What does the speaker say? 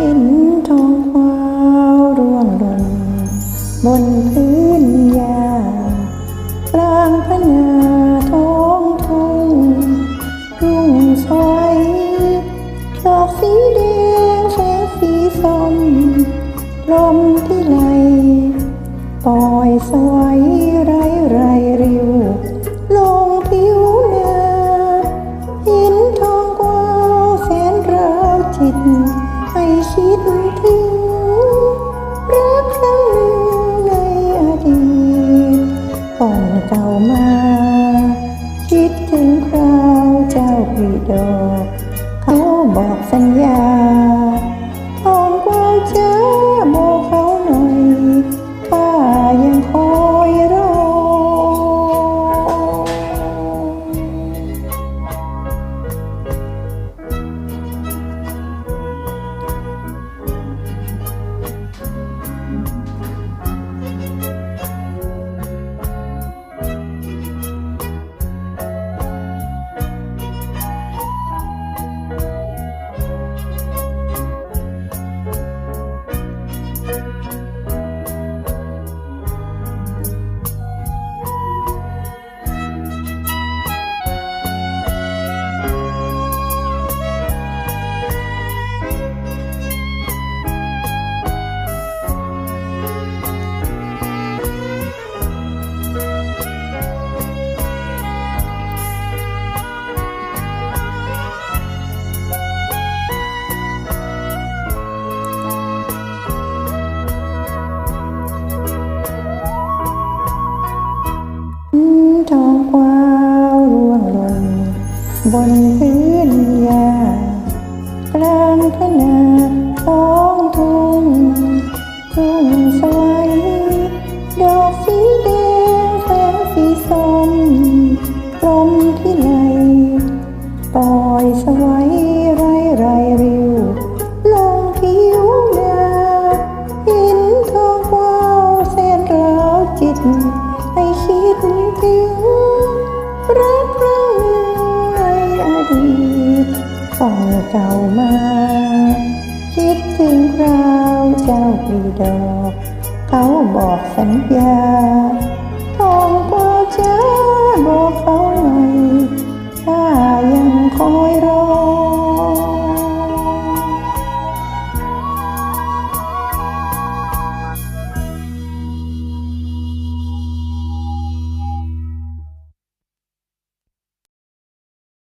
หินทองควาวร่วงหล่นบนพื้นหญ้ากลางพนาท้องทุ่งรุ่งสวยดอกสีแดงแสงสีส้มลมที่ไหลปล่อยสวยไรไรริวลงผิวนาหินทองกวาวแสนราวจิต ถึงรักครั้งหนึ่งในอดีตก่อนเก่ามา คิดถึงคราวเจ้าพี่ดอก เขาบอกสัญญา บนพื้น ก่อนเก่ามา คิดถึงคราวเจ้าปรีดอก เขาบอกสัญญา